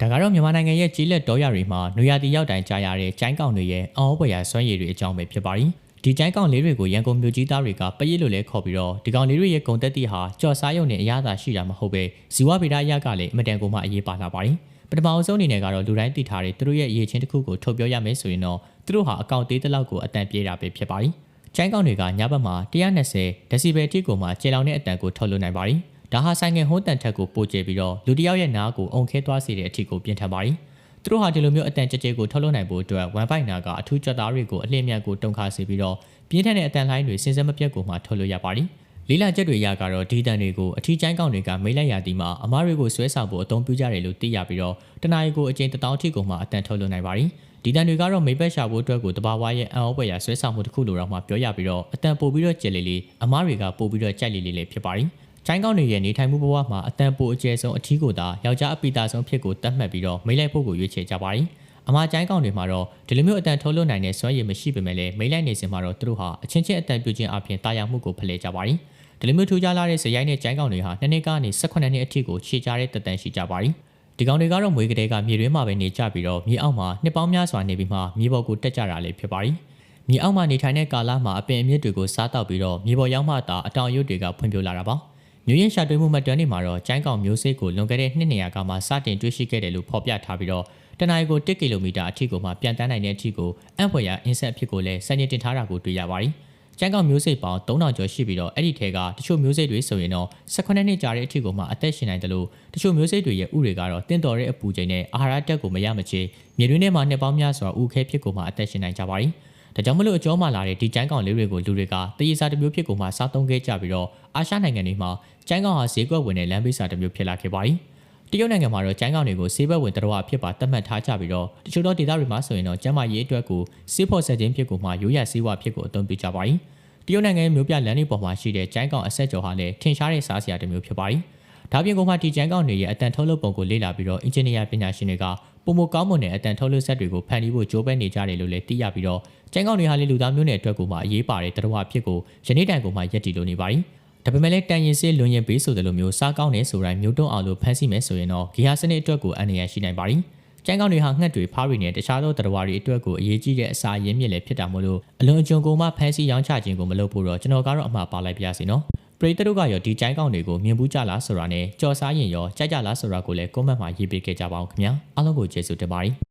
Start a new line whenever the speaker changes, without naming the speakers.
ဒါကတော့မြန်မာနိုင်ငံရဲ့ကြီးလက်တော်ရတွေမှာနွေရာသီရောက်တိုင်းကြားရတဲ့ကျိုင်းကောင်တွေရဲ့အော်ဘွယ်ရာစွမ်းရည်တွေအကြောင်းပဲဖြစ်ပါတယ်ဒီကျိုင်းကောင်လေးတွေကိုရန်ကုန်မြို့ကြီးသားတွေကပရစ်လို့လဲခေါ်ပြီးတော့ဒီကောင်လေးတွေရဲ့ဂုံတက်တိဟာကြော်စားရုံနဲ့အရသာရှိတာမဟုတ်ပဲဇီဝဗေဒအရကလည်းအမတန်ကိုမှအရေးပါလာပါတယ်ပထမအဆုံးအနေနဲ့ကတော့လူတိုင်းသိထားတဲ့သူတို့ရဲ့အရေးချင်းတစ်ခုကိုထုတ်ပြောရမယ်ဆိုရင်တော့သူတို့ဟာအကောင့်သေးတဲ့လောက်ကိုအတန်ပြေးတာပဲဖြစ်ပါတယ်ကျိုင်းကောင်တွေကညဘက်မှာ120ဒက်ဆီဘယ်တိကိုမှကျေလောင်တဲ့အတန်ကိုထုတ်လွှင့်နိုင်ပါတယ် ဒါဟာဆိုင်ငယ်ဟိုးတန်ထက်ကိုပိုကျပြီးတော့လူတစ်ယောက်ရဲ့နားကိုအုံခဲသွားစေတဲ့အထီကိုပြင်ထန်ပါတယ်သူတို့ဟာဒီလိုမျိုးအတန်ကြဲကြဲကိုထုတ်လွှင့်နိုင်ဖို့အတွက်ဝမ်ပိုက်နာကအထူးကြွက်သားတွေကိုအလင်းမြန်ကိုတုံခါစေပြီးတော့ပြင်းထန်တဲ့အတန်လှိုင်းတွေစင်စက်မပြတ်ကိုမှထုတ်လို့ရပါတယ်လေးလာချက်တွေရကတော့ဒီတန်တွေကိုအထီးကျိုင်းကောင်တွေကမိလိုက်ရသည်မှာအမားတွေကိုဆွဲဆောင်ဖို့အသုံးပြုကြတယ်လို့သိရပြီးတော့တနအီကိုအကျဉ်းတထောင်ထိကိုမှအတန်ထုတ်လွှင့်နိုင်ပါတယ်ဒီတန်တွေကတော့မိဘက်ရှာဖို့အတွက်ကိုတဘာဝရဲ့အံ့ဩဖွယ်ရာဆွဲဆောင်မှုတစ်ခုလိုတော့မှပြောရပြီးတော့အတန်ပို့ပြီးတော့ကြယ်လေးလေးအမားတွေကပို့ပြီးတော့ကြိုက်လေးလေးလေးဖြစ်ပါတယ်။ ချိုင်းကောင်းတွေရဲ့နေထိုင်မှုဘဝမှာအတန်ပိုအကျယ်ဆုံးအထီးကိုသာယောက်ျားအပိတာဆုံးဖြစ်ကိုတတ်မှတ်ပြီးတော့မိလိုက်ဖို့ကိုရွေးချယ်ကြပါတယ်။အမားချိုင်းကောင်းတွေမှာတော့ဒီလိုမျိုးအတန်ထုတ်လွှတ်နိုင်တဲ့စွမ်းရည်မရှိပေမဲ့လည်းမိလိုက်နေစဉ်မှာတော့သူတို့ဟာအချင်းချင်းအတန်ပြုခြင်းအပြင်တာယာမှုကိုဖလှယ်ကြပါတယ်။ဒီလိုမျိုးထူးခြားလာတဲ့ဇယိုင်းနဲ့ချိုင်းကောင်းတွေဟာနှစ်နှစ်ကနေ18နှစ်အထိကိုခြေချတဲ့တတန်ရှိကြပါတယ်။ဒီကောင်တွေကတော့မွေးကလေးကမြေတွင်းမှာပဲနေကြပြီးတော့မြေအောက်မှာနှစ်ပေါင်းများစွာနေပြီးမှမြေပေါ်ကိုတက်ကြတာလည်းဖြစ်ပါတယ်။မြေအောက်မှာနေထိုင်တဲ့ကာလမှာအပင်အမြစ်တွေကိုစားတောက်ပြီးတော့မြေပေါ်ရောက်မှသာအတောင်ရုပ်တွေကဖွံ့ဖြိုးလာတာပါ။ မြို့ရင်ရှာတွေ့မှုမှတ်တမ်းတွေမှာတော့ကျိုင်းကောင်မျိုးစိတ်ကိုလွန်ခဲ့တဲ့နှစ်နေရာကမှစတင်တွေ့ရှိခဲ့တယ်လို့ဖော်ပြထားပြီးတော့တနအီကို1ကီလိုမီတာအထိကိုမှပြန်တန်းနိုင်တဲ့အထိကိုအံ့ဖွယ်ရာအင်ဆက်အဖြစ်ကိုလည်းစံချိန်တင်ထားတာကိုတွေ့ရပါတယ်။ကျန်းကောင်မျိုးစိတ်ပေါင်း3000ကျော်ရှိပြီးတော့အဲ့ဒီထဲကတချို့မျိုးစိတ်တွေဆိုရင်တော့18နှစ်ကြာတဲ့အထိကိုမှအသက်ရှင်နိုင်တယ်လို့တချို့မျိုးစိတ်တွေရဲ့ဥတွေကတော့တင့်တော်တဲ့အပူချိန်နဲ့အာဟာရတက်ကိုမရမချေမြေတွင်းထဲမှာနှစ်ပေါင်းများစွာဥခဲဖြစ်ကိုမှအသက်ရှင်နိုင်ကြပါတယ်။ ဒါကြောင့်မလို့အကျော်မှလာတဲ့ဒီကျန်းကောင်လေးတွေကိုလူတွေကတရေစာတစ်မျိုးဖြစ်ကိုမှစားသုံးခဲ့ကြပြီးတော့အာရှနိုင်ငံတွေမှာကျန်းကောင်ဟာဈေးကွက်ဝင်တဲ့လမ်းဘေးစာတစ်မျိုးဖြစ်လာခဲ့ပါတယ်။တရုတ်နိုင်ငံမှာတော့ကျန်းကောင်တွေကိုဆေးဘက်ဝင်တော်အဖြစ်ပါသတ်မှတ်ထားကြပြီးတော့တချို့သောဒေသတွေမှာဆိုရင်တော့ကျန်းမာရေးအတွက်ကိုဆေးဖော်ဆက်ခြင်းဖြစ်ကိုမှရိုးရဆေးဝါဖြစ်ကိုအသုံးပြုကြပါတယ်။တရုတ်နိုင်ငံရဲ့မြို့ပြလမ်းတွေပေါ်မှာရှိတဲ့ကျန်းကောင်အဆက်ကျော်ဟာလည်းထင်ရှားတဲ့စားစရာတစ်မျိုးဖြစ်ပါတယ်။ဒါပြင်ကမှဒီကျန်းကောင်တွေရဲ့အတန်ထုတ်လုပ်ပုံကိုလေ့လာပြီးတော့အင်ဂျင်နီယာပညာရှင်တွေက ပုံမကောင်းမွန်တဲ့အတန်ထုတ်လုပ်ဆက်တွေကိုဖန်တီးဖို့ကြိုးပမ်းနေကြတယ်လို့လည်းသိရပြီးတော့ကျန်းကောင်တွေဟာလေလူသားမျိုးနွယ်အတွက်ကိုမှအရေးပါတဲ့တရားဖြစ်ကိုယနေ့တိုင်ကိုမှယက်တီလို့နေပါတယ်။ဒါပေမဲ့လည်းတန်ရင်စေးလွန်ရင်ပေးဆိုတယ်လို့မျိုးစားကောင်းနေဆိုတိုင်းမျိုးတွန်းအောင်လို့ဖန်ဆီးမယ်ဆိုရင်တော့ဂီဟာစနစ်အတွက်ကိုအန္တရာယ်ရှိနိုင်ပါတယ်။ကျန်းကောင်းတွေဟာငှက်တွေဖားတွေနဲ့တခြားသောတရားတွေအတွက်ကိုအရေးကြီးတဲ့အစာရင်းမြစ်လည်းဖြစ်တာမို့လို့အလွန်အကျွံကုန်မှဖန်ဆီးရောင်းချခြင်းကိုမလုပ်ဖို့တော့ကျွန်တော်ကတော့အမှားပါလိုက်ပြရစီနော်။ ပရိသတ်တို့ကရောဒီကျိုင်းကောင်းတွေကိုမြင်ဘူးကြလားဆိုတာနဲ့ကြော်စားရင်ရောကြိုက်ကြလားဆိုတာကိုလည်း comment မှာရေးပေးခဲ့ကြပါအောင်ခင်ဗျာအားလုံးကိုကျေးဇူးတင်ပါတယ်